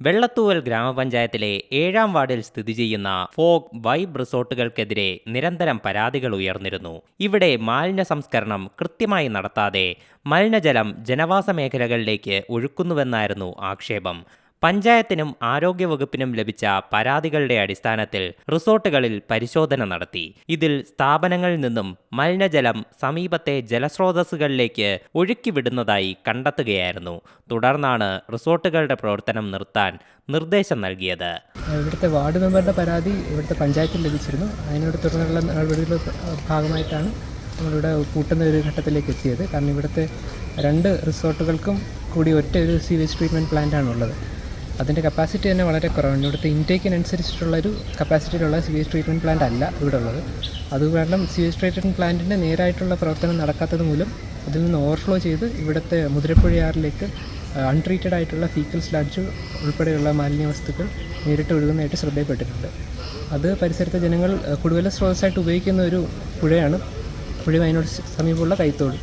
വെള്ളത്തൂവൽ ഗ്രാമപഞ്ചായത്തിലെ ഏഴാം വാർഡിൽ സ്ഥിതി ചെയ്യുന്ന ഫോഗ് വൈബ് റിസോർട്ടുകൾക്കെതിരെ നിരന്തരം പരാതികൾ ഉയർന്നിരുന്നു. ഇവിടെ മാലിന്യ സംസ്കരണം കൃത്യമായി നടത്താതെ മലിനജലം ജനവാസ മേഖലകളിലേക്ക് ഒഴുക്കുന്നുവെന്നായിരുന്നു ആക്ഷേപം. പഞ്ചായത്തിനും ആരോഗ്യവകുപ്പിനും ലഭിച്ച പരാതികളുടെ അടിസ്ഥാനത്തിൽ റിസോർട്ടുകളിൽ പരിശോധന നടത്തി. ഇതിൽ സ്ഥാപനങ്ങളിൽ നിന്നും മലിനജലം സമീപത്തെ ജലസ്രോതസ്സുകളിലേക്ക് ഒഴുക്കിവിടുന്നതായി കണ്ടെത്തുകയായിരുന്നു. തുടർന്നാണ് റിസോർട്ടുകളുടെ പ്രവർത്തനം നിർത്താൻ നിർദ്ദേശം നൽകിയത്. ഇവിടുത്തെ വാർഡ് മെമ്പറുടെ പരാതി ഇവിടുത്തെ പഞ്ചായത്തിൽ ലഭിച്ചിരുന്നു. അതിനോട് തുടർന്നുള്ള നടപടികളുടെ ഭാഗമായിട്ടാണ് നമ്മളിവിടെ കൂട്ടുന്ന ഒരു ഘട്ടത്തിലേക്ക് എത്തിയത്. കാരണം ഇവിടുത്തെ രണ്ട് റിസോർട്ടുകൾക്കും കൂടി ഒറ്റ ഒരു സീവേജ് ട്രീറ്റ്മെന്റ് പ്ലാന്റാണ് ഉള്ളത് അതിന്റെ കപ്പാസിറ്റി തന്നെ വളരെ കുറവാണ്. ഇവിടുത്തെ ഇൻടേക്കിനനുസരിച്ചിട്ടുള്ളൊരു കപ്പാസിറ്റിയിലുള്ള സിവേജ് ട്രീറ്റ്മെന്റ് പ്ലാന്റ് അല്ല ഇവിടെ ഉള്ളത് അതുകാരണം സിവേജ് ട്രീറ്റ്മെന്റ് പ്ലാന്റിന്റെ നേരായിട്ടുള്ള പ്രവർത്തനം നടക്കാത്തത് മൂലം അതിൽ നിന്ന് ഓവർഫ്ലോ ചെയ്ത് ഇവിടുത്തെ മുതിരപ്പുഴയാറിലേക്ക് അൺട്രീറ്റഡ് ആയിട്ടുള്ള ഫീക്കൽ സ്ലാഡ്ജ് ഉൾപ്പെടെയുള്ള മാലിന്യ വസ്തുക്കൾ നേരിട്ട് ഒഴുകുന്നതായിട്ട് ശ്രദ്ധയിൽപ്പെട്ടിട്ടുണ്ട്. അത് പരിസരത്തെ ജനങ്ങൾ കുടുവല സ്രോതസ്സായിട്ട് ഉപയോഗിക്കുന്ന ഒരു പുഴയാണ്. പുഴ അതിനോട് സമീപമുള്ള കൈത്തോട്.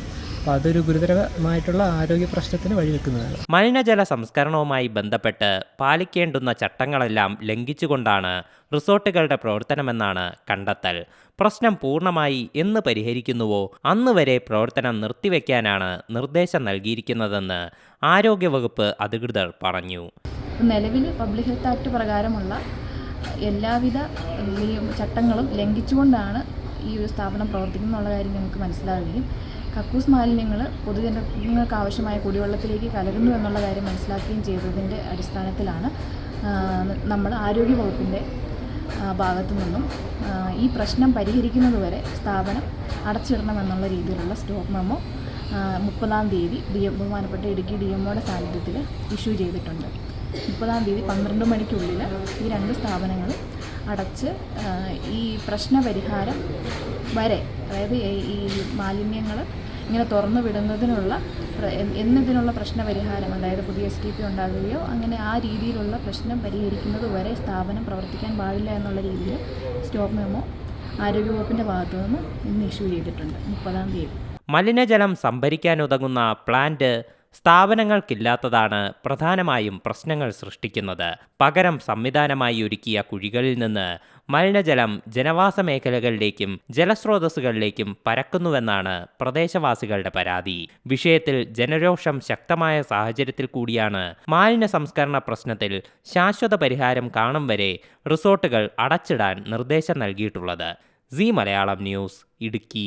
അപ്പോൾ അതൊരു ഗുരുതരമായിട്ടുള്ള ആരോഗ്യ പ്രശ്നത്തിന് വഴിവെക്കുന്നതാണ്. മലിനജല സംസ്കരണവുമായി ബന്ധപ്പെട്ട് പാലിക്കേണ്ടുന്ന ചട്ടങ്ങളെല്ലാം ലംഘിച്ചുകൊണ്ടാണ് റിസോർട്ടുകളുടെ പ്രവർത്തനമെന്നാണ് കണ്ടെത്തൽ. പ്രശ്നം പൂർണമായി എന്ന് പരിഹരിക്കുന്നുവോ അന്ന് വരെ പ്രവർത്തനം നിർത്തിവെക്കാനാണ് നിർദ്ദേശം നൽകിയിരിക്കുന്നതെന്ന് ആരോഗ്യവകുപ്പ് അധികൃതർ പറഞ്ഞു. നിലവിൽ പബ്ലിക് ഹെൽത്ത് ആക്ട് പ്രകാരമുള്ള എല്ലാവിധ ചട്ടങ്ങളും ലംഘിച്ചുകൊണ്ടാണ് ഈ ഒരു സ്ഥാപനം പ്രവർത്തിക്കുന്നുള്ള കാര്യം ഞങ്ങൾക്ക് മനസ്സിലാവുകയും കക്കൂസ് മാലിന്യങ്ങൾ പൊതുജനങ്ങൾക്ക് ആവശ്യമായ കുടിവെള്ളത്തിലേക്ക് കലരുന്നു എന്നുള്ള കാര്യം മനസ്സിലാക്കുകയും ചെയ്തതിന്റെ അടിസ്ഥാനത്തിലാണ് നമ്മൾ ആരോഗ്യ വകുപ്പിന്റെ ഭാഗത്തു നിന്നും ഈ പ്രശ്നം പരിഹരിക്കുന്നതുവരെ സ്ഥാപനം അടച്ചിടണമെന്നുള്ള രീതിയിലുള്ള സ്റ്റോപ്പ് മെമ്മോ മുപ്പതാം തീയതി ഡി എം ബഹുമാനപ്പെട്ട ഇടുക്കി ഡി എമ്മോയുടെ സാന്നിധ്യത്തിൽ ഇഷ്യൂ ചെയ്തിട്ടുണ്ട്. മുപ്പതാം തീയതി പന്ത്രണ്ട് മണിക്കുള്ളിൽ ഈ രണ്ട് സ്ഥാപനങ്ങളും അടച്ച് ഈ പ്രശ്നപരിഹാരം വരെ അതായത് ഈ- മാലിന്യങ്ങൾ ഇങ്ങനെ തുറന്നു വിടുന്നതിനുള്ള എന്നതിനുള്ള പ്രശ്ന പരിഹാരം അതായത് പുതിയ എസ് ടി പി ഉണ്ടാകുകയോ അങ്ങനെ ആ രീതിയിലുള്ള പ്രശ്നം പരിഹരിക്കുന്നത് വരെ സ്ഥാപനം പ്രവർത്തിക്കാൻ പാടില്ല എന്നുള്ള രീതിയിൽ സ്റ്റോപ്പ് മെമ്മോ ആരോഗ്യവകുപ്പിന്റെ ഭാഗത്തു നിന്ന് ഇന്ന് ഇഷ്യൂ ചെയ്തിട്ടുണ്ട് മുപ്പതാം തീയതി. മലിനജലം സംഭരിക്കാനുതകുന്ന പ്ലാന്റ് സ്ഥാപനങ്ങൾക്കില്ലാത്തതാണ് പ്രധാനമായും പ്രശ്നങ്ങൾ സൃഷ്ടിക്കുന്നത്. പകരം സംവിധാനമായി ഒരുക്കിയ കുഴികളിൽ നിന്ന് മലിനജലം ജനവാസ മേഖലകളിലേക്കും ജലസ്രോതസ്സുകളിലേക്കും പരക്കുന്നുവെന്നാണ് പ്രദേശവാസികളുടെ പരാതി. വിഷയത്തിൽ ജനരോഷം ശക്തമായ സാഹചര്യത്തിൽ കൂടിയാണ് മാലിന്യ സംസ്കരണ പ്രശ്നത്തിൽ ശാശ്വത പരിഹാരം കാണും വരെ റിസോർട്ടുകൾ അടച്ചിടാൻ നിർദ്ദേശം നൽകിയിട്ടുള്ളത്. Zee Malayalam news Idukki.